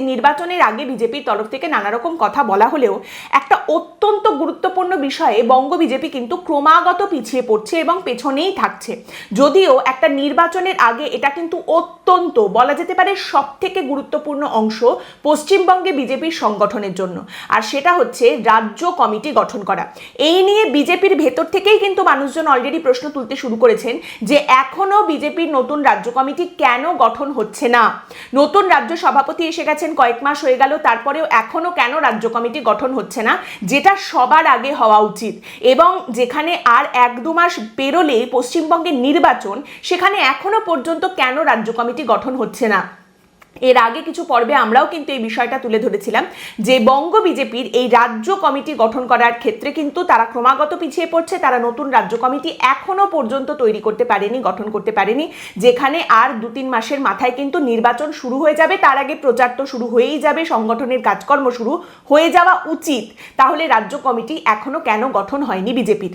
নির্বাচনের আগে বিজেপির তরফ থেকে নানা রকম কথা বলা হলেও একটা অত্যন্ত গুরুত্বপূর্ণ বিষয়ে বঙ্গ বিজেপি কিন্তু ক্রমাগত পিছিয়ে পড়ছে এবং পেছনেই থাকছে। যদিও একটা নির্বাচনের আগে এটা কিন্তু অত্যন্ত বলা যেতে পারে সব থেকে গুরুত্বপূর্ণ অংশ পশ্চিমবঙ্গে বিজেপির সংগঠনের জন্য। আর সেটা হচ্ছে রাজ্য কমিটি গঠন করা। এই নিয়ে বিজেপির ভেতর থেকেই কিন্তু মানুষজন অলরেডি প্রশ্ন তুলতে শুরু করেছেন যে এখনও বিজেপির নতুন রাজ্য কমিটি কেন গঠন হচ্ছে না? নতুন রাজ্য সভাপতি এসে গেছেন কয়েক মাস হয়ে গেল, তারপরেও এখনও কেন রাজ্য কমিটি গঠন হচ্ছে না? যেটা সবার আগে হওয়া উচিত। এবং যেখানে আর এক দু মাস পেরোলেই পশ্চিমবঙ্গের নির্বাচন, সেখানে এখনও পর্যন্ত কেন রাজ্য কমিটি গঠন হচ্ছে না? এর আগে কিছু পর্বে আমরাও কিন্তু এই বিষয়টা তুলে ধরেছিলাম যে বঙ্গ বিজেপির এই রাজ্য কমিটি গঠন করার ক্ষেত্রে কিন্তু তারা ক্রমাগত পিছিয়ে পড়ছে, তারা নতুন রাজ্য কমিটি এখনও পর্যন্ত তৈরি করতে পারেনি, গঠন করতে পারেনি, যেখানে আর দু তিন মাসের মাথায় কিন্তু নির্বাচন শুরু হয়ে যাবে, তার আগে প্রচার তো শুরু হয়েই যাবে, সংগঠনের কাজকর্ম শুরু হয়ে যাওয়া উচিত। তাহলে রাজ্য কমিটি এখনও কেন গঠন হয়নি বিজেপির?